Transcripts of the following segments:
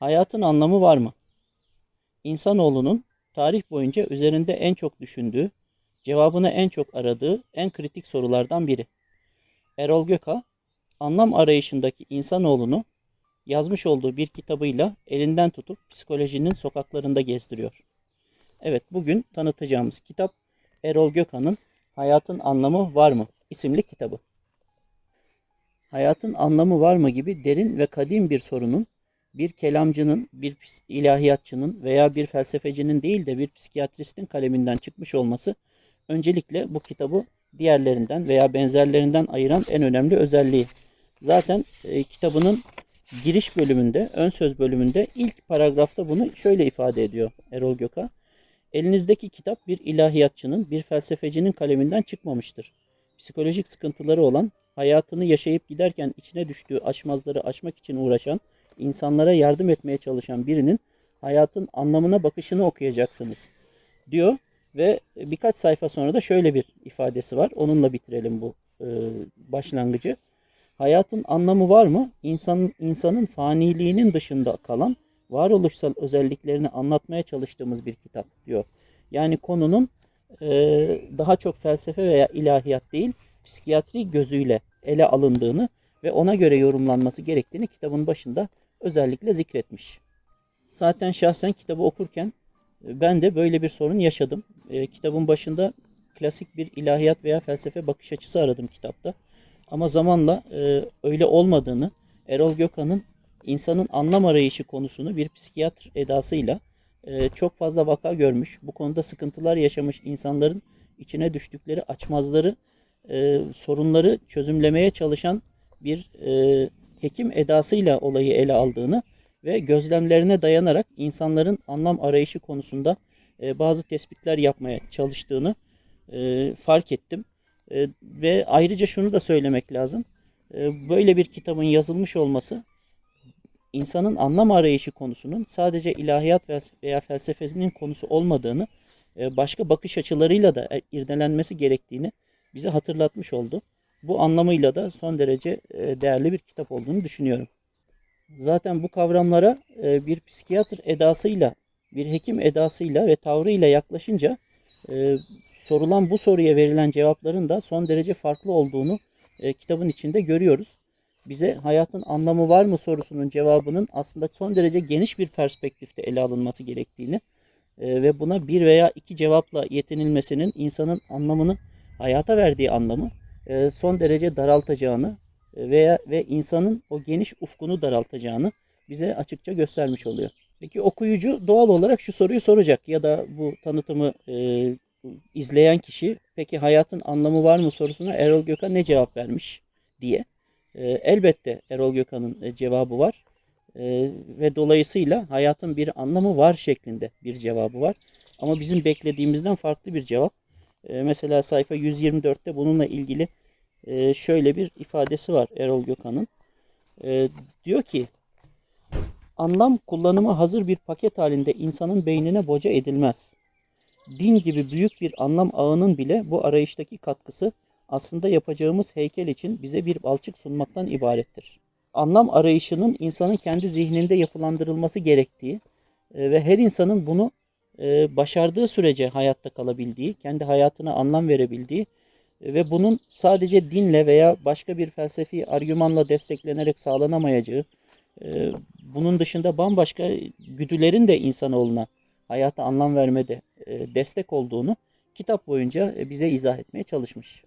Hayatın anlamı var mı? İnsanoğlunun tarih boyunca üzerinde en çok düşündüğü, cevabını en çok aradığı en kritik sorulardan biri. Erol Göka, anlam arayışındaki insanoğlunu yazmış olduğu bir kitabıyla elinden tutup psikolojinin sokaklarında gezdiriyor. Evet, bugün tanıtacağımız kitap Erol Gökhan'ın Hayatın Anlamı Var mı isimli kitabı. Hayatın anlamı var mı gibi derin ve kadim bir sorunun bir kelamcının, bir ilahiyatçının veya bir felsefecinin değil de bir psikiyatristin kaleminden çıkmış olması öncelikle bu kitabı diğerlerinden veya benzerlerinden ayıran en önemli özelliği. Zaten e, kitabının giriş bölümünde, ön söz bölümünde ilk paragrafta bunu şöyle ifade ediyor Erol Göka. Elinizdeki kitap bir ilahiyatçının, bir felsefecinin kaleminden çıkmamıştır. Psikolojik sıkıntıları olan, hayatını yaşayıp giderken içine düştüğü aşmazları aşmak için uğraşan, insanlara yardım etmeye çalışan birinin hayatın anlamına bakışını okuyacaksınız diyor ve birkaç sayfa sonra da şöyle bir ifadesi var. Onunla bitirelim bu e, başlangıcı. Hayatın anlamı var mı? İnsanın insanın faniliğinin dışında kalan varoluşsal özelliklerini anlatmaya çalıştığımız bir kitap diyor. Yani konunun e, daha çok felsefe veya ilahiyat değil, psikiyatri gözüyle ele alındığını ve ona göre yorumlanması gerektiğini kitabın başında özellikle zikretmiş. Zaten şahsen kitabı okurken e, ben de böyle bir sorun yaşadım. E, kitabın başında klasik bir ilahiyat veya felsefe bakış açısı aradım kitapta. Ama zamanla e, öyle olmadığını, Erol Gökhan'ın insanın anlam arayışı konusunu bir psikiyatr edasıyla e, çok fazla vaka görmüş, bu konuda sıkıntılar yaşamış insanların içine düştükleri açmazları, e, sorunları çözümlemeye çalışan bir e, hekim edasıyla olayı ele aldığını ve gözlemlerine dayanarak insanların anlam arayışı konusunda e, bazı tespitler yapmaya çalıştığını e, fark ettim. E, ve ayrıca şunu da söylemek lazım. E, böyle bir kitabın yazılmış olması insanın anlam arayışı konusunun sadece ilahiyat ve- veya felsefesinin konusu olmadığını, e, başka bakış açılarıyla da e, irdelenmesi gerektiğini bize hatırlatmış oldu. Bu anlamıyla da son derece e, değerli bir kitap olduğunu düşünüyorum. Zaten bu kavramlara e, bir psikiyatr edasıyla, bir hekim edasıyla ve tavrıyla yaklaşınca e, sorulan bu soruya verilen cevapların da son derece farklı olduğunu kitabın içinde görüyoruz. Bize hayatın anlamı var mı sorusunun cevabının aslında son derece geniş bir perspektifte ele alınması gerektiğini ve buna bir veya iki cevapla yetinilmesinin insanın anlamını, hayata verdiği anlamı son derece daraltacağını e, veya ve insanın o geniş ufkunu daraltacağını bize açıkça göstermiş oluyor. Peki okuyucu doğal olarak şu soruyu soracak ya da bu tanıtımı e, izleyen kişi peki hayatın anlamı var mı sorusuna Erol Gökhan ne cevap vermiş diye. E, elbette Erol Gökhan'ın e, cevabı var E, ve dolayısıyla hayatın bir anlamı var şeklinde bir cevabı var. Ama bizim beklediğimizden farklı bir cevap. E, mesela sayfa 124'te bununla ilgili e, şöyle bir ifadesi var Erol Gökhan'ın. E, diyor ki anlam kullanıma hazır bir paket halinde insanın beynine boca edilmez. Din gibi büyük bir anlam ağının bile bu arayıştaki katkısı aslında yapacağımız heykel için bize bir balçık sunmaktan ibarettir. Anlam arayışının insanın kendi zihninde yapılandırılması gerektiği e, ve her insanın bunu e, başardığı sürece hayatta kalabildiği, kendi hayatına anlam verebildiği ve bunun sadece dinle veya başka bir felsefi argümanla desteklenerek sağlanamayacağı, e, bunun dışında bambaşka güdülerin de insanoğluna hayata anlam vermede e, destek olduğunu kitap boyunca e, bize izah etmeye çalışmış.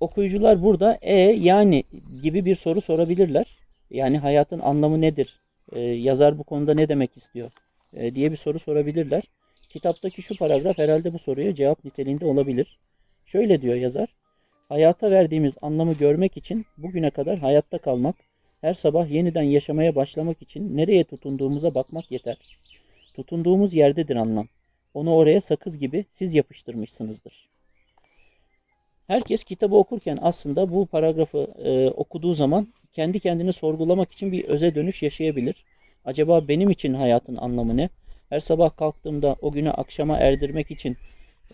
Okuyucular burada e yani gibi bir soru sorabilirler. Yani hayatın anlamı nedir? E, yazar bu konuda ne demek istiyor? E, diye bir soru sorabilirler. Kitaptaki şu paragraf herhalde bu soruya cevap niteliğinde olabilir. Şöyle diyor yazar. Hayata verdiğimiz anlamı görmek için bugüne kadar hayatta kalmak, her sabah yeniden yaşamaya başlamak için nereye tutunduğumuza bakmak yeter. Tutunduğumuz yerdedir anlam. Onu oraya sakız gibi siz yapıştırmışsınızdır. Herkes kitabı okurken aslında bu paragrafı e, okuduğu zaman kendi kendini sorgulamak için bir öze dönüş yaşayabilir. Acaba benim için hayatın anlamı ne? Her sabah kalktığımda o günü akşama erdirmek için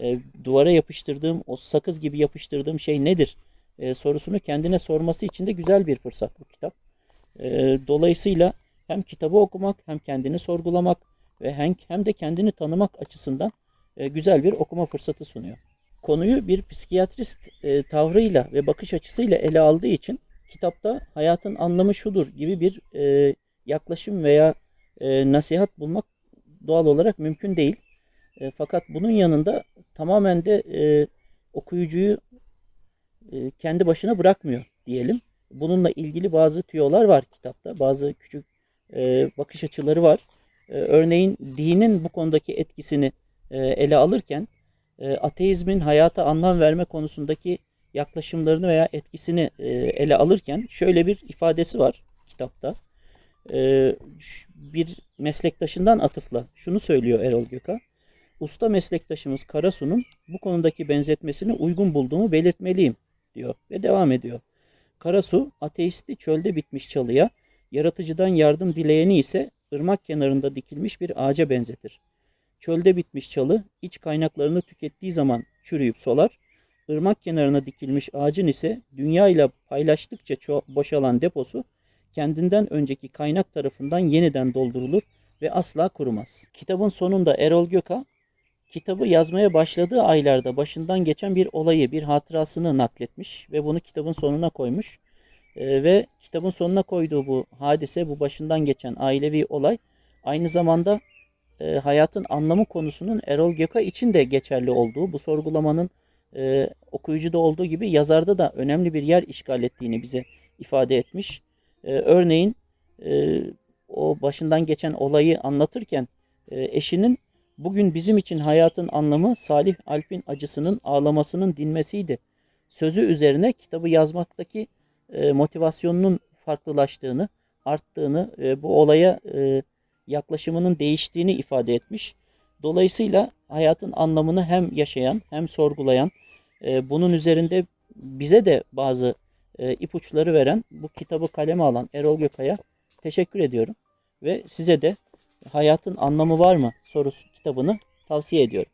e, duvara yapıştırdığım, o sakız gibi yapıştırdığım şey nedir? E, sorusunu kendine sorması için de güzel bir fırsat bu kitap. E, dolayısıyla hem kitabı okumak hem kendini sorgulamak ve hem, hem de kendini tanımak açısından e, güzel bir okuma fırsatı sunuyor. Konuyu bir psikiyatrist e, tavrıyla ve bakış açısıyla ele aldığı için kitapta hayatın anlamı şudur gibi bir e, yaklaşım veya e, nasihat bulmak doğal olarak mümkün değil. E, fakat bunun yanında tamamen de e, okuyucuyu e, kendi başına bırakmıyor diyelim. Bununla ilgili bazı tüyolar var kitapta. Bazı küçük e, bakış açıları var. E, örneğin dinin bu konudaki etkisini e, ele alırken e, ateizmin hayata anlam verme konusundaki yaklaşımlarını veya etkisini e, ele alırken şöyle bir ifadesi var kitapta. E, bir meslektaşından atıfla şunu söylüyor Erol Göka. Usta meslektaşımız Karasu'nun bu konudaki benzetmesini uygun bulduğumu belirtmeliyim diyor ve devam ediyor. Karasu ateisti çölde bitmiş çalıya, yaratıcıdan yardım dileyeni ise ırmak kenarında dikilmiş bir ağaca benzetir. Çölde bitmiş çalı iç kaynaklarını tükettiği zaman çürüyüp solar. Irmak kenarına dikilmiş ağacın ise dünya ile paylaştıkça boşalan deposu kendinden önceki kaynak tarafından yeniden doldurulur ve asla kurumaz. Kitabın sonunda Erol Göka kitabı yazmaya başladığı aylarda başından geçen bir olayı, bir hatırasını nakletmiş ve bunu kitabın sonuna koymuş. Ee, ve kitabın sonuna koyduğu bu hadise, bu başından geçen ailevi olay aynı zamanda e, hayatın anlamı konusunun Erol Göka için de geçerli olduğu, bu sorgulamanın e, okuyucuda olduğu gibi yazarda da önemli bir yer işgal ettiğini bize ifade etmiş. E, örneğin e, o başından geçen olayı anlatırken e, eşinin bugün bizim için hayatın anlamı Salih Alp'in acısının ağlamasının dinmesiydi. Sözü üzerine kitabı yazmaktaki e, motivasyonunun farklılaştığını, arttığını, e, bu olaya e, yaklaşımının değiştiğini ifade etmiş. Dolayısıyla hayatın anlamını hem yaşayan hem sorgulayan, e, bunun üzerinde bize de bazı e, ipuçları veren bu kitabı kaleme alan Erol Gökay'a teşekkür ediyorum. Ve size de hayatın anlamı var mı sorusu kitabını tavsiye ediyorum.